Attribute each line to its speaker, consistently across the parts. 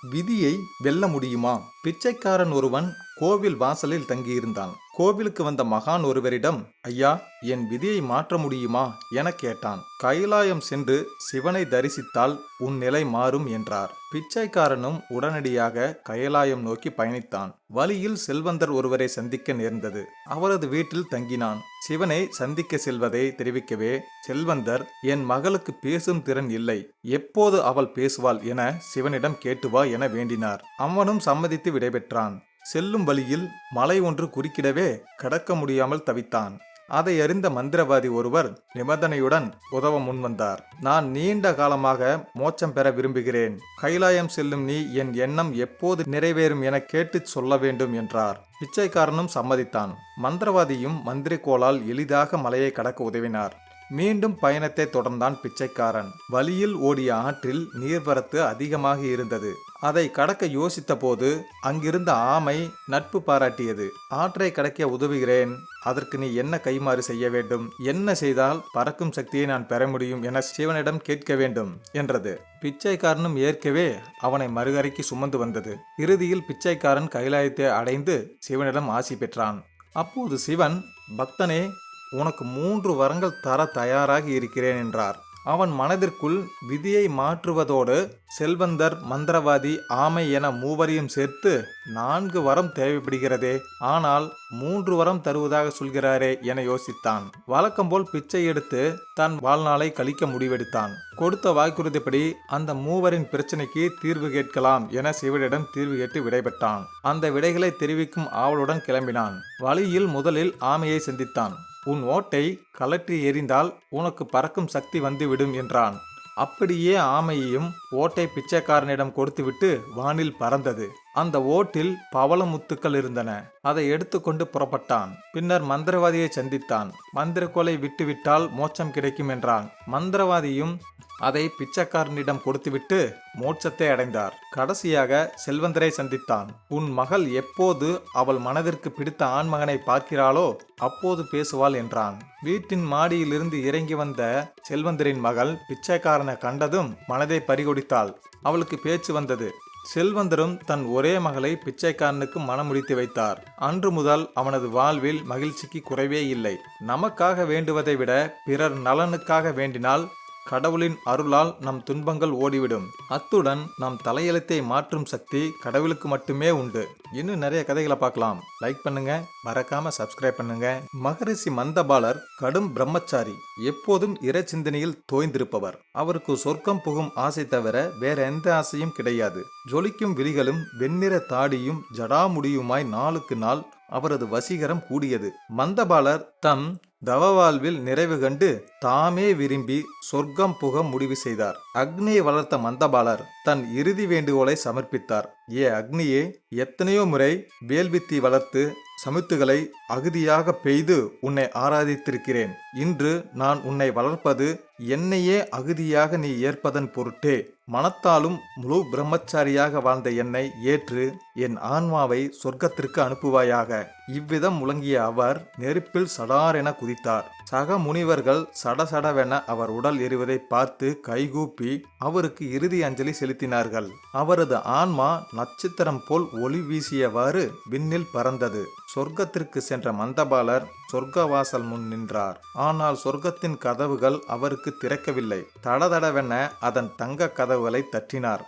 Speaker 1: விதியை வெல்ல முடியுமா? பிச்சைக்காரன் ஒருவன் கோவில் வாசலில் தங்கியிருந்தான். கோவிலுக்கு வந்த மகான் ஒருவரிடம் ஐயா என் விதியை மாற்ற முடியுமா? என கேட்டான். கைலாயம் சென்று சிவனை தரிசித்தால் உன் நிலை மாறும் என்றார். பிச்சைக்காரனும் உடனடியாக கைலாயம் நோக்கி பயணித்தான். வழியில் செல்வந்தர் ஒருவரை சந்திக்க நேர்ந்தது. அவரது வீட்டில் தங்கினான். சிவனை சந்திக்க செல்வதை தெரிவிக்கவே செல்வந்தர் என் மகளுக்கு பேசும் திறன் இல்லை. எப்போது அவள் பேசுவாள் என சிவனிடம் கேட்டு வா என வேண்டினார். அவனும் சம்மதித்து விடைபெற்றான். செல்லும் வழியில் மலை ஒன்று குறுக்கிடவே கடக்க முடியாமல் தவித்தான். அதை அறிந்த மந்திரவாதி ஒருவர் நிபந்தனையுடன் உதவ முன்வந்தார். நான் நீண்ட காலமாக மோட்சம் பெற விரும்புகிறேன். கைலாயம் செல்லும் நீ என் எண்ணம் எப்போது நிறைவேறும் என கேட்டுச் சொல்ல வேண்டும் என்றார். பிச்சைக்காரனும் சம்மதித்தான். மந்திரவாதியும் மந்திரிக்கோளால் எளிதாக மலையை கடக்க உதவினார். மீண்டும் பயணத்தை தொடர்ந்தான் பிச்சைக்காரன். வழியில் ஓடிய ஆற்றில் நீர்வரத்து அதிகமாக இருந்தது. அதை கடக்க யோசித்த போது அங்கிருந்த ஆமை நட்பு பாராட்டியது. ஆற்றை கடக்க உதவுகிறேன். அதற்கு நீ என்ன கைமாறு செய்ய வேண்டும்? என்ன செய்தால் பறக்கும் சக்தியை நான் பெற முடியும் என சிவனிடம் கேட்க வேண்டும் என்றது. பிச்சைக்காரனும் ஏற்கவே அவனை மறுகரைக்கு சுமந்து வந்தது. இறுதியில் பிச்சைக்காரன் கைலாயத்தை அடைந்து சிவனிடம் ஆசி பெற்றான். அப்போது சிவன் பக்தனே உனக்கு மூன்று வரங்கள் தர தயாராகி இருக்கிறேன் என்றார். அவன் மனதிற்குள் விதியை மாற்றுவதோடு செல்வந்தர் மந்திரவாதி ஆமை என மூவரையும் சேர்த்து நான்கு வரம் தேவைப்படுகிறதே ஆனால் மூன்று வரம் தருவதாக சொல்கிறாரே என யோசித்தான். வழக்கம்போல் பிச்சை எடுத்து தன் வாழ்நாளை கழிக்க முடிவெடுத்தான். கொடுத்த வாக்குறுதிப்படி அந்த மூவரின் பிரச்சனைக்கு தீர்வு கேட்கலாம் என சிவனிடம் தீர்வு கேட்டு விடைபெற்றான். அந்த விடைகளை தெரிவிக்கும் ஆவலுடன் கிளம்பினான். வழியில் முதலில் ஆமையை சந்தித்தான். உன் ஓட்டை கலற்றி எறிந்தால் உனக்கு பறக்கும் சக்தி வந்துவிடும் என்றான். அப்படியே ஆமையையும் ஓட்டை பிச்சைக்காரனிடம் கொடுத்துவிட்டு வானில் பறந்தது. அந்த ஓட்டில் பவள முத்துக்கள் இருந்தன. அதை எடுத்துக்கொண்டு புறப்பட்டான். பின்னர் மந்திரவாதியை சந்தித்தான். மந்திரக்கோலை விட்டுவிட்டால் மோட்சம் கிடைக்கும் என்றான். மந்திரவாதியும் அதை பிச்சைக்காரனிடம் கொடுத்துவிட்டு மோட்சத்தை அடைந்தார். கடைசியாக செல்வந்தரை சந்தித்தான். உன் மகள் எப்போது அவள் மனதிற்கு பிடித்த ஆண்மகனை பார்க்கிறாளோ அப்போது பேசுவாள் என்றான். வீட்டின் மாடியிலிருந்து இறங்கி வந்த செல்வந்தரின் மகள் பிச்சைக்காரனை கண்டதும் மனதை பறிகொடித்தாள் அவளுக்கு பேச்சு வந்தது. செல்வந்தரும் தன் ஒரே மகளை பிச்சைக்காரனுக்கு மனமுடித்து வைத்தார். அன்று முதல் அவனது வாழ்வில் மகிழ்ச்சிக்கு குறைவே இல்லை. நமக்காக வேண்டுவதை விட பிறர் நலனுக்காக வேண்டினால் கடவுளின் அருளால் நம் துன்பங்கள் ஓடிவிடும். அத்துடன் நம் தலையெழுத்தை மாற்றும் சக்தி கடவுளுக்கு மட்டுமே உண்டு. இன்னும் நிறைய கதைகளை பார்க்கலாம். லைக் பண்ணுங்க. மறக்காம சப்ஸ்கிரைப் பண்ணுங்க. மகரிஷி மந்தபாலர் கடும் பிரம்மச்சாரி எப்போதும் இறை சிந்தனையில் தோய்ந்திருப்பவர். அவருக்கு சொர்க்கம் புகும் ஆசை தவிர வேற எந்த ஆசையும் கிடையாது. ஜொலிக்கும் விழிகளும் வெண்ணிற தாடியும் ஜடாமுடியுமாய் நாளுக்கு நாள் அவரது வசீகரம் கூடியது. மந்தபாலர் தம் தவ வாழ்வில் நிறைவு கண்டு தாமே விரும்பி சொர்க்கம் புக முடிவு செய்தார். அக்னியை வளர்த்த மந்தபாலர் தன் இறுதி வேண்டுகோளை சமர்ப்பித்தார். ஏ அக்னியே எத்தனையோ முறை வேல்வித்தி வளர்த்து சமுத்துகளை அகுதியாக பெய்து உன்னை ஆராதித்திருக்கிறேன். இன்று நான் உன்னை வளர்ப்பது என்னையே அகுதியாக நீ ஏற்பதன் பொருட்டே. மனத்தாலும் முழு பிரம்மச்சாரியாக வாழ்ந்த என்னை ஏற்று என் ஆன்மாவை சொர்க்கத்திற்கு அனுப்புவாயாக. இவ்விதம் முழங்கிய அவர் நெருப்பில் சடார் என குதித்தார். சக முனிவர்கள் சடசடவென அவர் உடல் எரிவதை பார்த்து கைகூப்பி அவருக்கு இறுதி அஞ்சலி செலுத்தினார்கள். அவரது ஆன்மா நட்சத்திரம் போல் ஒளி வீசியவாறு விண்ணில் பறந்தது. சொர்க்கத்திற்கு சென்ற மந்தபாலர் சொர்க்கவாசல் முன் நின்றார். ஆனால் சொர்க்கத்தின் கதவுகள் அவருக்கு திறக்கவில்லை. தடதடவென அதன் தங்க கதவுகளை தட்டினார்.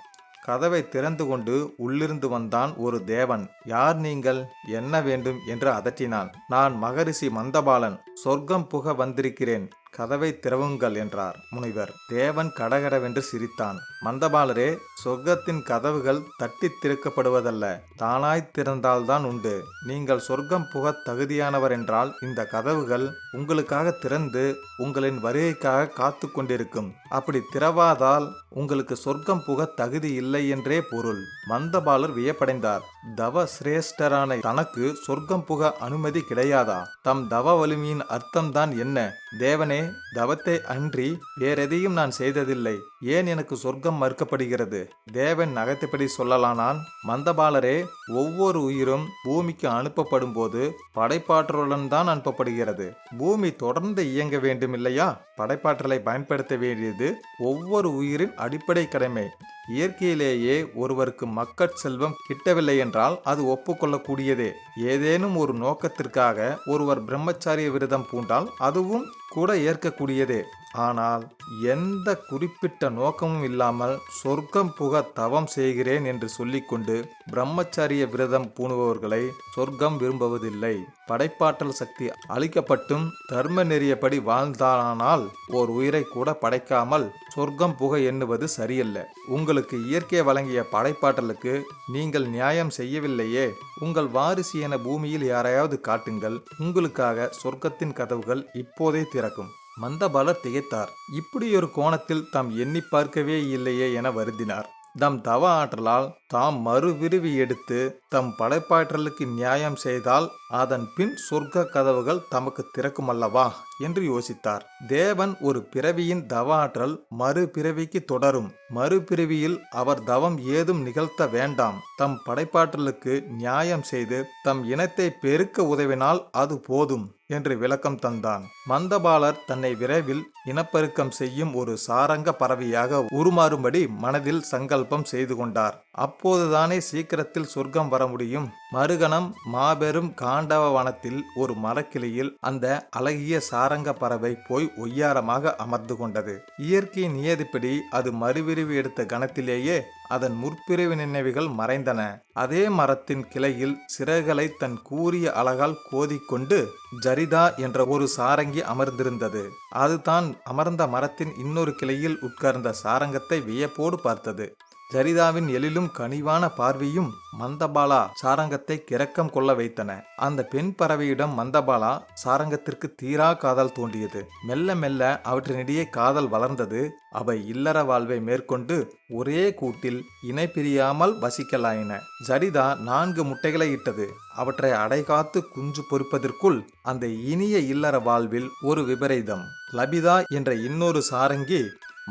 Speaker 1: கதவை திறந்து கொண்டு உள்ளிருந்து வந்தான் ஒரு தேவன். யார் நீங்கள்? என்ன வேண்டும்? என்று அதட்டினான். நான் மகரிஷி மந்தபாலன். சொர்க்கம் புக வந்திருக்கிறேன். கதவை திறவுங்கள் என்றார் முனிவர். தேவன் கடகடவென்று சிரித்தான். மந்தபாலரே சொர்க்கத்தின் கதவுகள் தட்டி திறக்கப்படுவதல்ல. தானாய் திறந்தால்தான் உண்டு. நீங்கள் சொர்க்கம் புக தகுதியானவர் என்றால் இந்த கதவுகள் உங்களுக்காக திறந்து உங்களின் வருகைக்காக காத்து கொண்டிருக்கும். அப்படி திறவாதால் உங்களுக்கு சொர்க்கம் புக தகுதி இல்லை என்றே பொருள். மந்தபாலர் வியப்படைந்தார். தவ சிரேஷ்டரான தனக்கு சொர்க்கம் புக அனுமதி கிடையாதா? தம் தவ வலிமையின் அர்த்தம்தான் என்ன? தேவனே தவத்தை அன்றி வேறெதையும் நான் செய்ததில்லை. ஏன் எனக்கு சொர்க்கம் மறுக்கப்படுகிறது? தேவன் நகைத்தபடி சொல்லலானான் மந்தபாலரே ஒவ்வொரு உயிரும் பூமிக்கு அனுப்பப்படும் போது படைப்பாற்றலுடன் தான் அனுப்பப்படுகிறது. பூமி தொடர்ந்து இயங்க வேண்டும் இல்லையா படைப்பாற்றலை பயன்படுத்த வேண்டியது ஒவ்வொரு உயிரின் அடிப்படை கடமை. இயற்கையிலேயே ஒருவருக்கு மக்கட் செல்வம் கிட்டவில்லை என்றால் அது ஒப்புக்கொள்ளக்கூடியதே. ஏதேனும் ஒரு நோக்கத்திற்காக ஒருவர் பிரம்மச்சாரிய விரதம் பூண்டால் அதுவும் கூட ஏற்கக்கூடியதே. ஆனால் எந்த குறிப்பிட்ட நோக்கமும் இல்லாமல் சொர்க்கம் புக தவம் செய்கிறேன் என்று சொல்லிக்கொண்டு பிரம்மச்சாரிய விரதம் பூணுபவர்களை சொர்க்கம் விரும்புவதில்லை. படைப்பாற்றல் சக்தி அளிக்கப்பட்டும் தர்ம நெறியபடி வாழ்ந்தானால் ஓர் உயிரை கூட படைக்காமல் சொர்க்கம் புக எண்ணுவது சரியல்ல. உங்களுக்கு இயற்கை வழங்கிய படைப்பாற்றலுக்கு நீங்கள் நியாயம் செய்யவில்லையே. உங்கள் வாரிசு என பூமியில் யாரையாவது காட்டுங்கள். உங்களுக்காக சொர்க்கத்தின் கதவுகள் இப்போதே திறக்கும். மந்தபாலர் திகைத்தார். இப்படியொரு கோணத்தில் தாம் எண்ணி பார்க்கவே இல்லையே என வருந்தினார். தம் தவ ஆற்றலால் தாம் மறுவிருவி எடுத்து தம் படைப்பாற்றலுக்கு நியாயம் செய்தால் அதன் பின் சொர்க்க கதவுகள் தமக்கு திறக்குமல்லவா என்று யோசித்தார். தேவன் ஒரு பிறவியின் தவ ஆற்றல் மறுபிறவிக்கு தொடரும். மறுபிறவியில் அவர் தவம் ஏதும் நிகழ்த்த வேண்டாம். தம் படைப்பாற்றலுக்கு நியாயம் செய்து தம் இனத்தை பெருக்க உதவினால் அது போதும். என்று விளக்கம் தந்தான். மந்தபாலர் தன்னை விரைவில் இனப்பெருக்கம் செய்யும் ஒரு சாரங்க பறவையாக உருமாறும்படி மனதில் சங்கல்பம் செய்து கொண்டார். அப்போதுதானே சீக்கிரத்தில் சொர்க்கம் வர முடியும்? மறுகணம் மாபெரும் காண்டவ வனத்தில் ஒரு மரக்கிளையில் அந்த அழகிய சாரங்க பறவை போய் ஒய்யாரமாக அமர்ந்து கொண்டது. இயற்கை நியதிப்படி அது மறுவிரிவு எடுத்த கணத்திலேயே அதன் முற்பிரிவு நினைவுகள் மறைந்தன. அதே மரத்தின் கிளையில் சிறகுகளை தன் கூரிய அழகால் கோதிக்கொண்டு ஜரிதா என்ற ஒரு சாரங்கி அமர்ந்திருந்தது. அதுதான் அமர்ந்த மரத்தின் இன்னொரு கிளையில் உட்கார்ந்த சாரங்கத்தை வியப்போடு பார்த்தது. ஜரிதாவின் எழிலும் கனிவான பார்வையும் மந்தபாலா சாரங்கத்தை கிறக்கம் கொள்ள வைத்தன. அந்த பெண் பறவையிடம் மந்தபாலா சாரங்கத்திற்கு தீரா காதல் தோன்றியது. மெல்ல மெல்ல அவற்றினிடையே காதல் வளர்ந்தது. அவை இல்லற வாழ்வை மேற்கொண்டு ஒரே கூட்டில் இணை பிரியாமல் வசிக்கலாயின. ஜரிதா நான்கு முட்டைகளை இட்டது. அவற்றை அடைகாத்து குஞ்சு பொறுப்பதற்குள் அந்த இனிய இல்லற வாழ்வில் ஒரு விபரீதம். லபிதா என்ற இன்னொரு சாரங்கி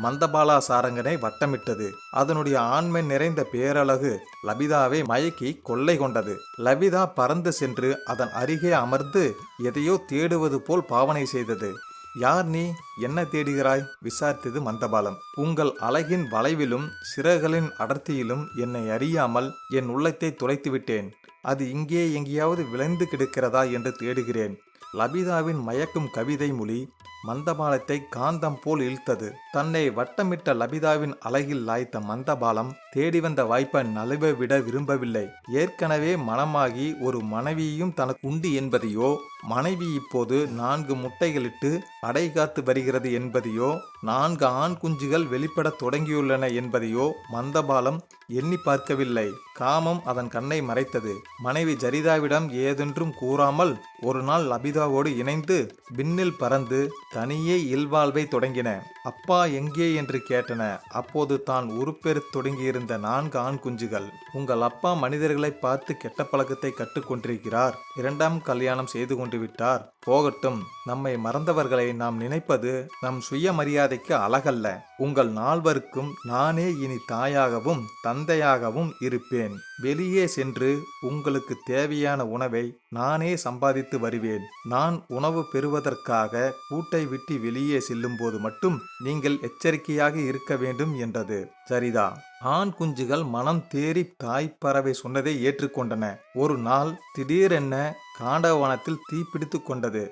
Speaker 1: மந்தபாலா சாரங்கனை வட்டமிட்டது. அதனுடைய ஆண்மை நிறைந்த பேரழகு லபிதாவை மயக்கி கொள்ளை கொண்டது. லபிதா பறந்து சென்று அதன் அருகே அமர்ந்து எதையோ தேடுவது போல் பாவனை செய்தது. யார் நீ? என்ன தேடுகிறாய்? விசாரித்தது மந்தபாலம். உங்கள் அழகின் வளைவிலும் சிறகுகளின் அடர்த்தியிலும் என்னை அறியாமல் என் உள்ளத்தை துளைத்து விட்டேன். அது இங்கே எங்கேயாவது விளைந்து கிடக்கிறதா? என்று தேடுகிறேன். லபிதாவின் மயக்கும் கவிதை மொழி மந்தபாலத்தை காந்தம் போல் இழுத்தது. தன்னை வட்டமிட்ட லபிதாவின் அழகில் லாய்த்த மந்தபாலம் தேடி வந்த வாய்ப்பை நழுவ விட விரும்பவில்லை. ஏற்கனவே மனமாகி ஒரு மனைவியும் தனக்கு உண்டு என்பதையோ மனைவி இப்போது நான்கு முட்டைகளிட்டு அடை காத்து வருகிறது என்பதையோ நான்கு ஆண் குஞ்சுகள் வெளிப்படத் தொடங்கியுள்ளன என்பதையோ மந்தபாலம் எண்ணி பார்க்கவில்லை. காமம் அதன் கண்ணை மறைத்தது. மனைவி ஜரிதாவிடம் ஏதென்றும் கூறாமல் ஒரு நாள் லபிதாவோடு இணைந்து விண்ணில் பறந்து தனியே இல்வாழ்வை தொடங்கின. அப்பா எங்கே? என்று கேட்டன. அப்போது தான் உருப்பெறத் தொடங்கியிருந்த நான்கு ஆண் குஞ்சுகள் உங்கள் அப்பா மனிதர்களை பார்த்து கெட்ட பழக்கத்தை கற்றுக்கொண்டிருக்கிறார் இரண்டாம் கல்யாணம் செய்து கொண்டு விட்டார். போகட்டும். நம்மை மறந்தவர்களை நாம் நினைப்பது நம் சுயமரியாதைக்கு அழகல்ல. உங்கள் நால்வருக்கும் நானே இனி தாயாகவும் தந்தையாகவும் இருப்பேன். வெளியே சென்று உங்களுக்கு தேவையான உணவை நானே சம்பாதித்து வருவேன். நான் உணவு பெறுவதற்காக கூட்டை விட்டு வெளியே செல்லும்போது மட்டும் நீங்கள் எச்சரிக்கையாக இருக்க வேண்டும் என்றது. சரிதா? ஆண் குஞ்சுகள் மனம் தேறி தாய்ப்பறவை சொன்னதை ஏற்றுக்கொண்டன. ஒரு நாள் திடீரென காண்டவனத்தில் தீப்பிடித்து கொண்டது.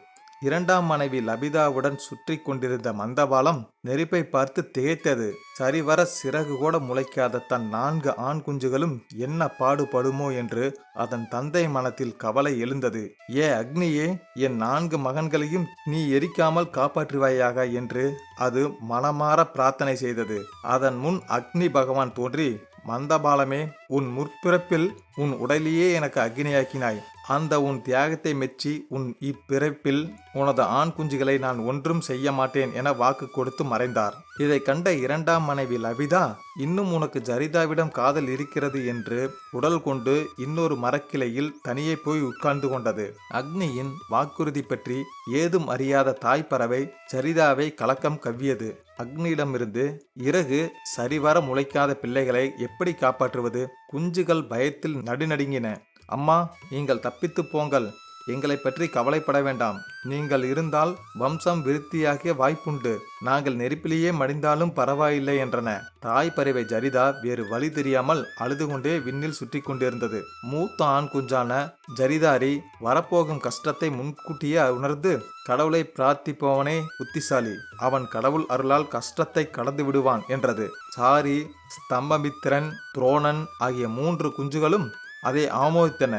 Speaker 1: இரண்டாம் மனைவி லபிதாவுடன் சுற்றி கொண்டிருந்த மந்தபாலம் நெருப்பை பார்த்து திகைத்தது சரிவர சிறகு கூட முளைக்காத தன் நான்கு ஆண் குஞ்சுகளும் என்ன பாடுபடுமோ என்று அதன் தந்தை மனத்தில் கவலை எழுந்தது. ஏ அக்னியே என் நான்கு மகன்களையும் நீ எரிக்காமல் காப்பாற்றுவாயாக என்று அது மனமாற பிரார்த்தனை செய்தது. அதன் முன் அக்னி பகவான் தோன்றி மந்தபாலமே உன் முற்பிறப்பில் உன் உடலையே எனக்கு அக்னியாக்கினாய். அந்த உன் தியாகத்தை மெச்சி உன் இப்பிறப்பில் உனது ஆண் குஞ்சுகளை நான் ஒன்றும் செய்ய மாட்டேன் என வாக்கு கொடுத்து மறைந்தார். இதை கண்ட இரண்டாம் மனைவி லபிதா இன்னும் உனக்கு ஜரிதாவிடம் காதல் இருக்கிறது என்று உடல் கொண்டு இன்னொரு மரக்கிளையில் தனியே போய் உட்கார்ந்து கொண்டது. அக்னியின் வாக்குறுதி பற்றி ஏதும் அறியாத தாய் பறவை சரிதாவை கலக்கம் கவ்வியது. அக்னியிடமிருந்து இறகு சரிவர முளைக்காத பிள்ளைகளை எப்படி காப்பாற்றுவது? குஞ்சுகள் பயத்தில் நடுநடுங்கின. அம்மா நீங்கள் தப்பித்து போங்கள். எங்களை பற்றி கவலைப்பட வேண்டாம். நீங்கள் இருந்தால் வம்சம் விருத்தியாகிய வாய்ப்புண்டு. நாங்கள் நெருப்பிலேயே மடிந்தாலும் பரவாயில்லை என்றன. தாய் பறவை ஜரிதா வேறு வழி தெரியாமல் அழுது கொண்டே விண்ணில் சுற்றி கொண்டிருந்தது. மூத்த ஆண் குஞ்சான ஜரிதாரி வரப்போகும் கஷ்டத்தை முன்கூட்டியே உணர்ந்து கடவுளை பிரார்த்திப்பவனே புத்திசாலி. அவன் கடவுள் அருளால் கஷ்டத்தை கடந்து விடுவான் என்றது. சாரி ஸ்தம்பமித்திரன் துரோணன் ஆகிய மூன்று குஞ்சுகளும் அதை ஆமோதித்தன.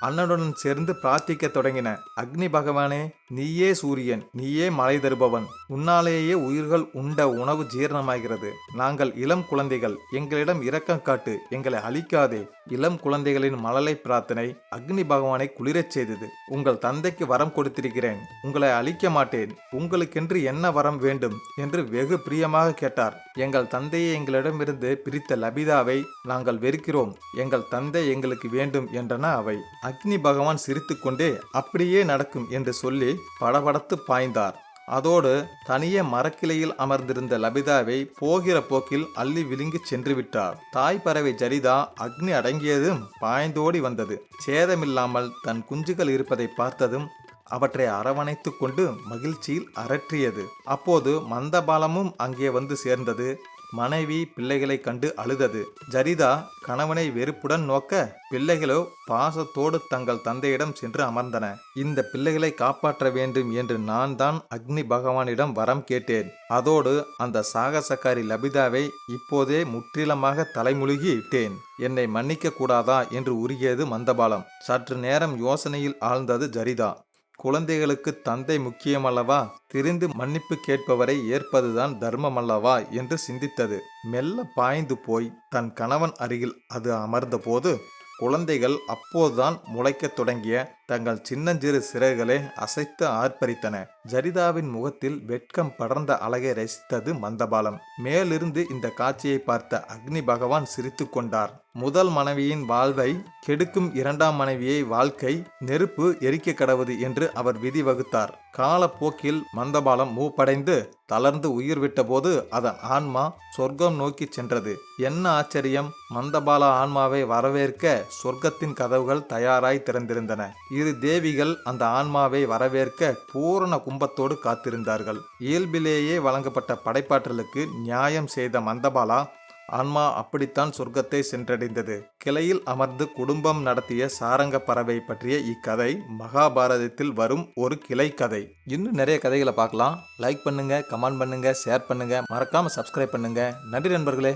Speaker 1: அண்ணனுடன் சேர்ந்து பிரார்த்திக்க தொடங்கின. அக்னி பகவானே நீயே சூரியன் நீயே மழை தருபவன். உன்னாலேயே உயிர்கள் உண்ட உணவு ஜீரணமாகிறது. நாங்கள் இளம் குழந்தைகள் எங்களிடம் இரக்கம் காட்டு எங்களை அழிக்காதே. இளம் குழந்தைகளின் மழலை பிரார்த்தனை அக்னி பகவானை குளிரச் செய்தது. உங்கள் தந்தைக்கு வரம் கொடுத்திருக்கிறேன். உங்களை அழிக்க மாட்டேன். உங்களுக்கென்று என்ன வரம் வேண்டும்? என்று வெகு பிரியமாக கேட்டார். எங்கள் தந்தையை எங்களிடமிருந்து பிரித்த லபிதாவை நாங்கள் வெறுக்கிறோம். எங்கள் தந்தை எங்களுக்கு வேண்டும் என்றன அவை. அக்னி பகவான் சிரித்துக்கொண்டே அப்படியே நடக்கும் என்று சொல்லி படபடத்து பாய்ந்தார். அதோடு தனியே மரக்கிளையில் அமர்ந்திருந்த லபிதாவை போகிற போக்கில் அள்ளி விழுங்கிச் சென்று விட்டார். தாய் பறவை ஜரிதா அக்னி அடங்கியதும் பாய்ந்தோடி வந்தது. சேதமில்லாமல் தன் குஞ்சுகள் இருப்பதை பார்த்ததும் அவற்றை அரவணைத்து கொண்டு மகிழ்ச்சியில் அரற்றியது. அப்போது மந்தபாலமும் அங்கே வந்து சேர்ந்தது. மனைவி பிள்ளைகளை கண்டு அழுதது. ஜரிதா கணவனை வெறுப்புடன் நோக்க பிள்ளைகளோ பாசத்தோடு தங்கள் தந்தையிடம் சென்று அமர்ந்தன. இந்த பிள்ளைகளை காப்பாற்ற வேண்டும் என்று நான் தான் அக்னி பகவானிடம் வரம் கேட்டேன். அதோடு அந்த சாகசக்காரி லபிதாவை இப்போதே முற்றிலுமாக தலைமுழுகி விட்டேன். என்னை மன்னிக்க கூடாதா என்று உருகியது மந்தபாலம். சற்று நேரம் யோசனையில் ஆழ்ந்தது ஜரிதா. குழந்தைகளுக்கு தந்தை முக்கியமல்லவா? திரிந்து மன்னிப்பு கேட்பவரை ஏற்பதுதான் தர்மமல்லவா? என்று சிந்தித்தது. மெல்ல பாய்ந்து போய் தன் கணவன் அருகில் அது அமர்ந்தபோது குழந்தைகள் அப்போதுதான் முளைக்கத் தொடங்கிய தங்கள் சின்னஞ்சிறு சிறகுகளை அசைத்து ஆர்ப்பரித்தன. ஜரிதாவின் முகத்தில் வெட்கம் படர்ந்த அழகை ரசித்தது மந்தபாலம். மேலிருந்து இந்த காட்சியை பார்த்த அக்னி பகவான் சிரித்து கொண்டார். முதல் மனைவியின் வாழ்வை கெடுக்கும் இரண்டாம் மனைவியை வாழ்க்கை நெருப்பு எரிக்க கடவுது என்று அவர் விதி வகுத்தார். காலப்போக்கில் மந்தபாலம் மூப்படைந்து தளர்ந்து உயிர் விட்டபோது அதன் ஆன்மா சொர்க்கம் நோக்கி சென்றது. என்ன ஆச்சரியம்? மந்தபால ஆன்மாவை வரவேற்க சொர்க்கத்தின் கதவுகள் தயாராய் திறந்திருந்தன. இரு தேவிகள் அந்த ஆன்மாவை வரவேற்க பூரண கும்பத்தோடு காத்திருந்தார்கள். இயல்பிலேயே வழங்கப்பட்ட படைப்பாற்றலுக்கு நியாயம் செய்த மந்தபாலா ஆன்மா அப்படித்தான் சொர்க்கத்தை சென்றடைந்தது. கிளையில் அமர்ந்து குடும்பம் நடத்திய சாரங்க பறவை பற்றிய இக்கதை மகாபாரதத்தில் வரும் ஒரு கிளை கதை. இன்னும் நிறைய கதைகளை பார்க்கலாம். லைக் பண்ணுங்க கமெண்ட் பண்ணுங்க ஷேர் பண்ணுங்க. மறக்காம சப்ஸ்கிரைப் பண்ணுங்க. நன்றி நண்பர்களே.